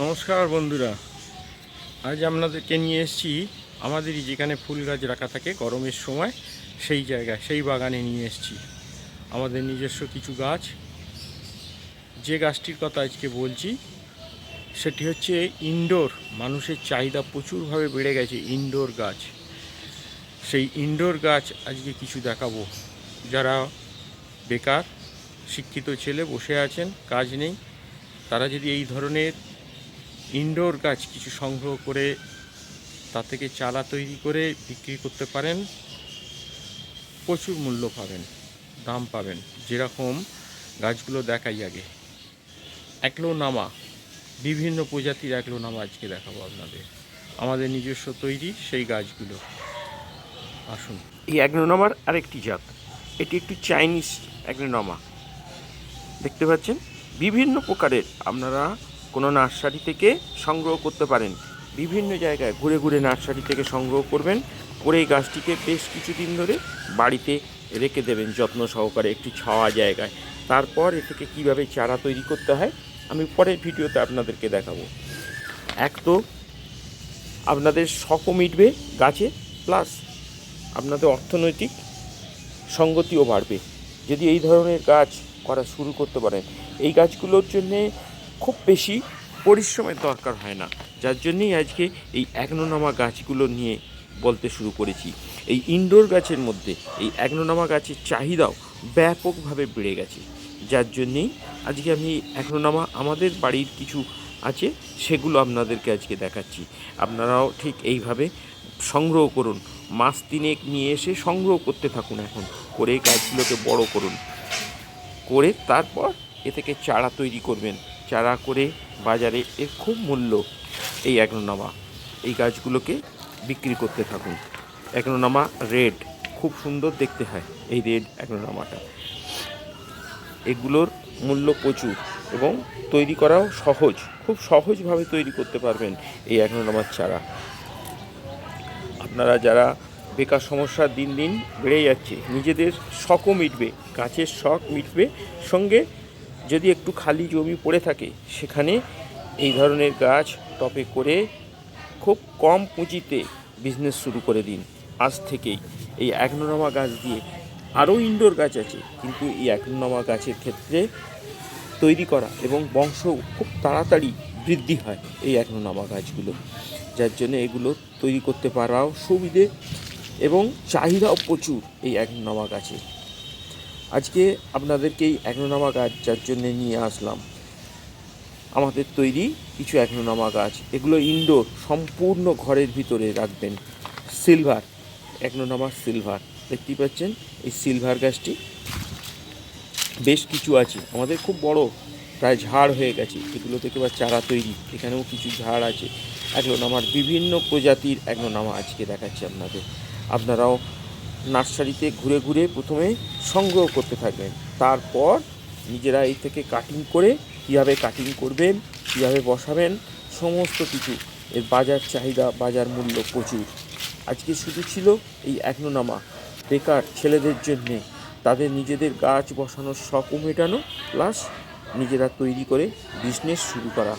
নমস্কার বন্ধুরা। আজ আপনাদেরকে নিয়ে এসেছি আমাদেরই যেখানে ফুল গাছ রাখা থাকে গরমের সময়, সেই জায়গায়, সেই বাগানে নিয়ে এসেছি। আমাদের নিজস্ব কিছু গাছ। যে গাছটির কথা আজকে বলছি, সেটি হচ্ছে ইনডোর। মানুষের চাহিদা প্রচুরভাবে বেড়ে গেছে ইনডোর গাছ। সেই ইনডোর গাছ আজকে কিছু দেখাবো। যারা বেকার, শিক্ষিত ছেলে বসে আছেন, কাজ নেই, তারা যদি এই ধরনের ইনডোর গাছ কিছু সংগ্রহ করে তা থেকে চারা তৈরি করে বিক্রি করতে পারেন। প্রচুর মূল্য পাবেন, দাম পাবেন। যেরকম গাছগুলো দেখাই আগে। একলো নামা বিভিন্ন প্রজাতির একলো নামা আজকে দেখাবো আপনাদের। আমাদের নিজস্ব তৈরি সেই গাছগুলো। আসুন। এই অ্যাগ্নোনমার আরেকটি জাত। এটি একটি চাইনিজ অ্যাগ্নোনমা দেখতে পাচ্ছেন? বিভিন্ন প্রকারের। আপনারা কোনো নার্সারি থেকে সংগ্রহ করতে পারেন। বিভিন্ন জায়গায় ঘুরে ঘুরে নার্সারি থেকে সংগ্রহ করবেন। করে এই গাছটিকে বেশ কিছুদিন ধরে বাড়িতে রেখে দেবেন যত্ন সহকারে একটি ছাওয়া জায়গায়। তারপর এ থেকে কীভাবে চারা তৈরি করতে হয়, আমি পরের ভিডিওতে আপনাদেরকে দেখাবো। এক তো আপনাদের শখও মিটবে গাছে, প্লাস আপনাদের অর্থনৈতিক সঙ্গতিও বাড়বে। যদি এই ধরনের গাছ করা শুরু করতে পারেন, এই গাছগুলোর জন্যে খুব বেশি পরিশ্রমের দরকার হয় না। যার জন্যেই আজকে এই অ্যাগনোনামা গাছগুলো নিয়ে বলতে শুরু করেছি। এই ইনডোর গাছের মধ্যে এই অ্যাগনোনামা গাছের চাহিদাও ব্যাপকভাবে বেড়ে গেছে। যার জন্যেই আজকে আমি অ্যাগনোনামা আমাদের বাড়ির কিছু আছে, সেগুলো আপনাদেরকে আজকে দেখাচ্ছি। আপনারাও ঠিক এইভাবে সংগ্রহ করুন। মাস তিনেক নিয়ে এসে সংগ্রহ করতে থাকুন এখন। করে গাছগুলোকে বড় করুন। করে তারপর এ থেকে চারা তৈরি করবেন। চারা করে বাজারে এর খুব মূল্য এই অ্যাগ্নোনামা এই গাছগুলোকে বিক্রি করতে থাকুন। অ্যাগ্নোনামা রেড, খুব সুন্দর দেখতে হয় এই রেড অ্যাগ্নোনামাটা এগুলোর মূল্য প্রচুর এবং তৈরি করাও সহজ, খুব সহজভাবে তৈরি করতে পারবেন এই অ্যাগ্নোনামার চারা। আপনারা যারা বেকার সমস্যা দিন দিন বেড়ে যাচ্ছে, নিজেদের শখও মিটবে, গাছের শখ মিটবে, সঙ্গে যদি একটু খালি জমি পড়ে থাকে, সেখানে এই ধরনের গাছ টপে করে খুব কম পুঁজিতে বিজনেস শুরু করে দিন। আজ থেকেই এই একনোনামা গাছ দিয়ে আরও ইনডোর গাছ আছে, কিন্তু এই একনোনামা গাছের ক্ষেত্রে তৈরি করা এবং বংশ খুব তাড়াতাড়ি বৃদ্ধি হয় এই একনোনামা গাছগুলো, যার জন্য এগুলো তৈরি করতে পারাও সুবিধে এবং চাহিদাও প্রচুর এই একনোনামা গাছে। আজকে আপনাদেরকে এই একনোনামা গাছ যার জন্য নিয়ে আসলাম। আমাদের তৈরি কিছু একনোনামা গাছ। এগুলো ইনডোর সম্পূর্ণ ঘরের ভিতরে রাখবেন। সিলভার একনোনামা সিলভার দেখতেই পাচ্ছেন, এই সিলভার গাছটি বেশ কিছু আছে। আমাদের খুব বড়, প্রায় ঝাড় হয়ে গেছে। এগুলো থেকে বা চারা তৈরি। এখানেও কিছু ঝাড় আছে। একলোনামার বিভিন্ন প্রজাতির একলোনামা আজকে দেখাচ্ছি আপনাদের। আপনারাও নার্সারিতে ঘুরে ঘুরে প্রথমে সংগ্রহ করতে থাকবেন। তারপর নিজেরা এই থেকে কাটিং করে কীভাবে কাটিং করবেন, কীভাবে বসাবেন, সমস্ত কিছু। এর বাজার চাহিদা, বাজার মূল্য প্রচুর। আজকে শুধু ছিল এই একনোনামা। বেকার ছেলেদের জন্যে। তাদের নিজেদের গাছ বসানোর শখও মেটানো প্লাস নিজেরা তৈরি করে বিজনেস শুরু করা।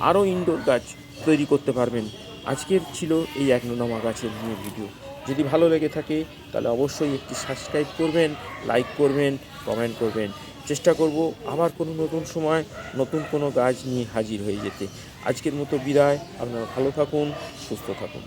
আরও ইনডোর গাছ তৈরি করতে পারবেন। আজকের ছিল এই এক নোনামা গাছের নিয়ে ভিডিও যদি ভালো লেগে থাকে, তাহলে অবশ্যই একটি সাবস্ক্রাইব করবেন লাইক করবেন কমেন্ট করবেন। চেষ্টা করব আবার কোনো নতুন সময়, নতুন কোনো গাছ নিয়ে হাজির হয়ে যেতে। আজকের মতো বিদায়, আপনারা ভালো থাকুন, সুস্থ থাকুন।